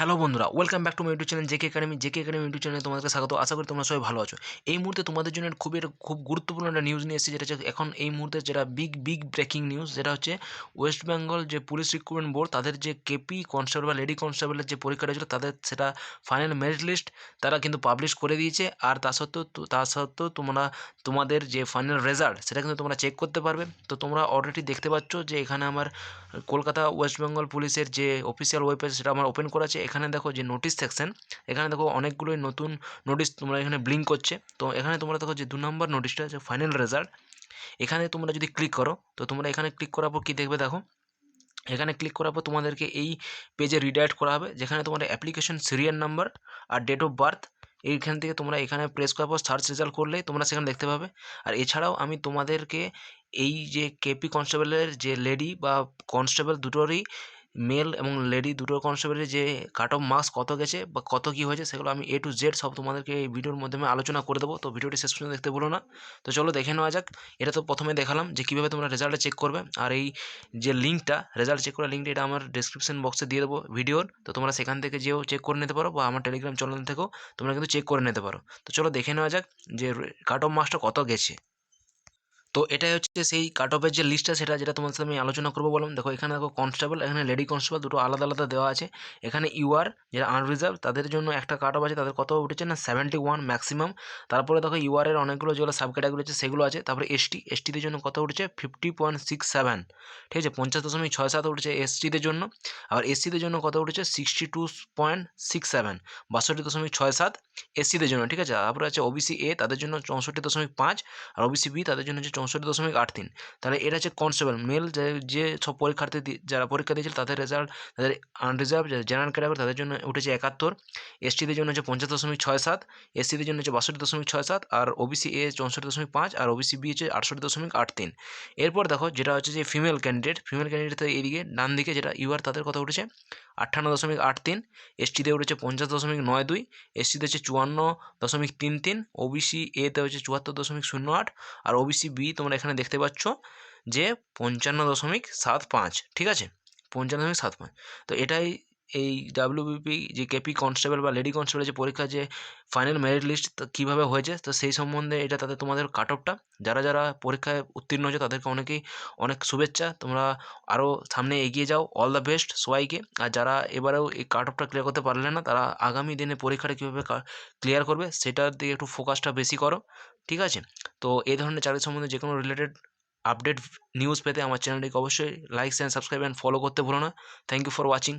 Hello বন্ধুরা welcome back to my YouTube channel JK academy JK academy YouTube চ্যানেলে তোমাদেরকে স্বাগত। আশা করি তোমরা সবাই ভালো আছো। এই মুহূর্তে তোমাদের জন্য খুবই খুব গুরুত্বপূর্ণ একটা নিউজ নিয়ে এসেছে, যেটা হচ্ছে এখন এই মুহূর্তে যেটা বিগ বিগ ব্রেকিং নিউজ যেটা হচ্ছে ওয়েস্ট বেঙ্গল যে পুলিশ রিক্রুটমেন্ট বোর্ড তাদের যে কেপি কনস্টেবল বা লেডি কনস্টেবলের যে পরীক্ষাটা ছিল তাদের সেটা ফাইনাল মেরিট লিস্ট তারা কিন্তু পাবলিশ করে দিয়েছে। আর তা সত্ত্বেও তা সত্ত্বেও তোমরা, তোমাদের যে ফাইনাল রেজাল্ট সেটা কিন্তু তোমরা চেক করতে পারবে। তো তোমরা অলরেডি দেখতে পাচ্ছ যে এখানে আমার কলকাতা ওয়েস্ট বেঙ্গল পুলিশের যে অফিসিয়াল ওয়েবসাইট সেটা আমার ওপেন করা আছে। এখানে দেখো যে নোটিশ সেকশন এখানে দেখো অনেকগুলোই নতুন নোটিশ তোমরা এখানে ব্লিঙ্ক করছে। তো এখানে তোমরা দেখো যে দু নম্বর নোটিশটা যে ফাইনাল রেজাল্ট এখানে তোমরা যদি ক্লিক করো, তো তোমরা এখানে ক্লিক করার পর কী দেখবে দেখো? এখানে ক্লিক করার পর তোমাদেরকে এই পেজে রিডাইরেক্ট করা হবে, যেখানে তোমার অ্যাপ্লিকেশন সিরিয়াল নাম্বার আর ডেট অফ বার্থ এইখান থেকে তোমরা এখানে প্রেস করার পর সার্চ রেজাল্ট করলেই তোমরা সেখানে দেখতে পাবে। আর এছাড়াও আমি তোমাদেরকে এই যে কেপি কনস্টেবলের যে লেডি বা কনস্টেবল দুটোরই মেল এবং লেডি দুটো কনস্টেবলের যে কাট অফ মার্কস কত গেছে বা কত কী হয়েছে সেগুলো আমি এ টু জেড সব তোমাদেরকে এই ভিডিওর মাধ্যমে আলোচনা করে দেবো। তো ভিডিওটি শেষ পর্যন্ত দেখতে বলো না। তো চলো দেখে নেওয়া যাক। এটা তো প্রথমে দেখালাম যে কীভাবে তোমরা রেজাল্টটা চেক করবে। আর এই যে লিঙ্কটা রেজাল্ট চেক করার লিঙ্কটা এটা আমার ডিসক্রিপশন বক্সে দিয়ে দেবো ভিডিওর তো তোমরা সেখান থেকে যেও চেক করে নিতে পারো বা আমার টেলিগ্রাম চ্যানেল থেকেও তোমরা কিন্তু চেক করে নিতে পারো। তো চলো দেখে নেওয়া যাক যে কাট অফ মার্কসটা কত গেছে। তো এটাই হচ্ছে সেই কাট অফের যে লিস্টটা সেটা যেটা তোমার সাথে আমি আলোচনা করব বললাম। দেখো, এখানে দেখো কনস্টেবল এখানে লেডি কনস্টেবল দুটো আলাদা আলাদা দেওয়া আছে। এখানে ইউআর যেটা আনরিজার্ভ তাদের জন্য একটা কাট অফ আছে, তাদের কত উঠেছে না? সেভেন্টি ওয়ান ম্যাক্সিমাম তারপরে দেখো ইউআর এর অনেকগুলো যেগুলো সাব ক্যাটাগরি আছে, সেগুলো আছে। তারপরে এসটি এসটিদের জন্য কত উঠেছে? ফিফটি পয়েন্ট সিক্স সেভেন ঠিক আছে, পঞ্চাশ দশমিক ছয় সাত উঠেছে এসটিদের জন্য। আর এসসিদের জন্য কত উঠেছে? Sixty two point six seven বাষট্টি দশমিক ছয় সাত। এসসিদের জন্য, ঠিক আছে? তারপরে আছে ওবিসি এ তাদের জন্য চৌষট্টি দশমিক পাঁচ, আর ওবিসি বি তাদের জন্য হচ্ছে চৌষট্টি দশমিক আট তিন। তাহলে এটা হচ্ছে কনস্টেবল মেল যে সব পরীক্ষার্থী যারা পরীক্ষা দিয়েছিল, তাদের রেজাল্ট তাদের আনরিজার্ভ জেনারেল ক্যাটাগরি তাদের জন্য উঠেছে একাত্তর। এসটিদের জন্য হচ্ছে পঞ্চাশ দশমিক ছয় সাত এসসিদের জন্য হচ্ছে বাষট্টি দশমিক ছয় সাত, আর ওবিসি এ চৌষট্টি দশমিক পাঁচ, আর ওবিসি বি হচ্ছে আটষট্টি দশমিক আট তিন। এরপর দেখো যেটা হচ্ছে যে ফিমেল ক্যান্ডিডেট ফিমেল ক্যান্ডিডেট এইদিকে ডান দিকে যেটা ইউআর তাদের কথা উঠেছে আটান্ন দশমিক আট তিন এসটিতে উঠেছে পঞ্চাশ দশমিক নয় দুই এসটিতে হচ্ছে চুয়ান্ন দশমিক তিন তিন ওবিসি এতে হচ্ছে চুয়াত্তর দশমিক শূন্য আট আর ওবিসি বি তোমরা এখানে দেখতে পাচ্ছ যে পঞ্চান্ন দশমিক সাত পাঁচ, ঠিক আছে? পঞ্চান্ন দশমিক সাত পাঁচ। তো এটাই এই ডাব্লিউবিপি যে কেপি কনস্টেবল বা লেডি কনস্টেবল যে পরীক্ষা যে ফাইনাল মেরিট লিস্ট কীভাবে হয়েছে, তো সেই সম্বন্ধে এটা তাদের তোমাদের কাট অফটা যারা যারা পরীক্ষায় উত্তীর্ণ হয়েছে তাদেরকে অনেকেই অনেক শুভেচ্ছা। তোমরা আরও সামনে এগিয়ে যাও। অল দ্য বেস্ট সবাইকে। আর যারা এবারেও এই কাট অফটা ক্লিয়ার করতে পারলে না, তারা আগামী দিনে পরীক্ষাটা কীভাবে ক্লিয়ার করবে, সেটার দিকে একটু ফোকাসটা বেশি করো। ঠিক আছে? তো এই ধরনের চাকরি সম্বন্ধে যে কোনো রিলেটেড আপডেট নিউজ পেতে আমার চ্যানেলটিকে অবশ্যই like and subscribe and follow করতে ভুলো না। Thank you for watching